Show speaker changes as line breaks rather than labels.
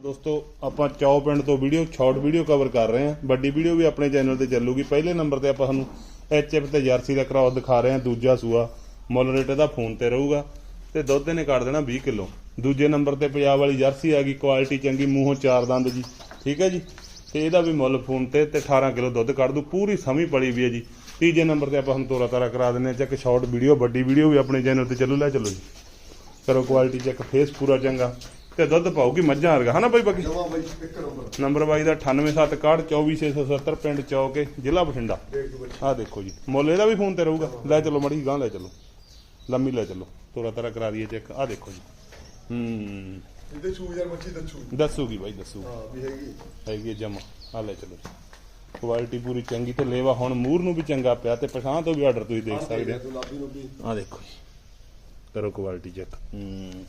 ਦੋਸਤੋ, ਆਪਾਂ ਚੌ ਪਿੰਡ ਤੋਂ ਵੀਡੀਓ, ਸ਼ਾਰਟ ਵੀਡੀਓ ਕਵਰ ਕਰ ਰਹੇ ਹਾਂ। ਵੱਡੀ ਵੀਡੀਓ ਵੀ ਆਪਣੇ ਚੈਨਲ ਤੇ ਚੱਲੂਗੀ। ਪਹਿਲੇ ਨੰਬਰ ਤੇ ਆਪਾਂ ਤੁਹਾਨੂੰ ਐਚਐਫ ਤੇ ਜਰਸੀ ਦਾ ਕ੍ਰਾਸ ਦਿਖਾ ਰਹੇ ਹਾਂ। ਦੂਜਾ ਸੂਆ ਮੁੱਲ ਰੇਟ ਇਹਦਾ ਫੋਨ ਤੇ ਰਹੂਗਾ। ਤੇ ਦੁੱਧ ਇਹਨੇ ਕੱਢ ਦੇਣਾ 20 ਕਿਲੋ। ਦੂਜੇ ਨੰਬਰ ਤੇ ਪੰਜਾਬ ਵਾਲੀ ਜਰਸੀ ਆ ਗਈ ਕੁਆਲਿਟੀ ਚੰਗੀ, ਮੂੰਹੋਂ ਚਾਰ ਦੰਦ ਜੀ। ਠੀਕ ਹੈ ਜੀ? ਤੇ ਇਹਦਾ ਵੀ ਮੁੱਲ ਫੋਨ ਤੇ ਤੇ 18 ਕਿਲੋ ਦੁੱਧ ਕੱਢ ਦੂ ਪੂਰੀ ਸਮੀ ਪੜੀ ਵੀ ਹੈ ਜੀ। ਤੀਜੇ ਨੰਬਰ ਤੇ ਆਪਾਂ ਹੁਣ ਤੋਰਾ ਤਾਰਾ ਕਰਾ ਦਿੰਨੇ ਆ ਚੱਕ ਸ਼ਾਰਟ ਵੀਡੀਓ, ਵੱਡੀ ਵੀਡੀਓ ਵੀ ਆਪਣੇ ਚੈਨਲ ਤੇ ਚੱਲੂ। ਲੈ ਚੱਲੋ ਜੀ। ਕਰੋ ਕੁਆਲਿਟੀ ਚੈੱਕ ਫੇਸ ਪੂਰਾ ਚੰਗਾ। ਤੇ ਦੁੱਧ ਪਾਉਗੀ ਮੱਝਾਂ ਵਰਗਾ। ਹਨਾ ਬਾਈ ਬਾਕੀ?
ਜਮਾ ਬਾਈ ਇੱਕ ਨੰਬਰ।
ਨੰਬਰ ਬਾਈ ਦਾ 9861242670 ਪਿੰਡ ਚੌਕੇ ਜ਼ਿਲ੍ਹਾ ਬਠਿੰਡਾ। ਆਹ ਦੇਖੋ ਜੀ ਮੁੱਲ ਇਹਦਾ ਵੀ ਫੋਨ ਤੇ ਰਹੂਗਾ। ਲੈ ਚਲੋ ਮੜੀ ਗਾਂ ਲੈ ਚਲੋ। ਲੰਮੀ ਲੈ ਚਲੋ। ਤੋਰਾ ਤਾਰਾ ਕਰਾ ਦਈਏ ਚੈੱਕ। ਆਹ ਦੇਖੋ ਜੀ। ਹੂੰ।
ਇਹਦੇ ਛੂ ਯਾਰ ਮੱਛੀ ਦੱਸੂ
ਦੱਸੂਗੀ ਬਾਈ ਦੱਸੂ।
ਹਾਂ ਵੀ ਹੈਗੀ
ਹੈਗੀ ਜਮਾ। ਆ ਲੈ ਚਲੋ ਕੁਆਲਿਟੀ ਪੂਰੀ ਚੰਗੀ ਤੇ ਲੇਵਾ ਹੁਣ ਮੂਰ ਨੂੰ ਵੀ ਚੰਗਾ ਪਿਆ ਤੇ ਪਛਾਂ ਤੋਂ ਵੀ ਆਰਡਰ ਤੁਸੀਂ ਦੇਖ ਸਕਦੇ ਆ ਆਹ ਦੇਖੋ ਜੀ। ਕਰੋ ਕੁਆਲਿਟੀ ਚੈੱਕ। ਹੂੰ।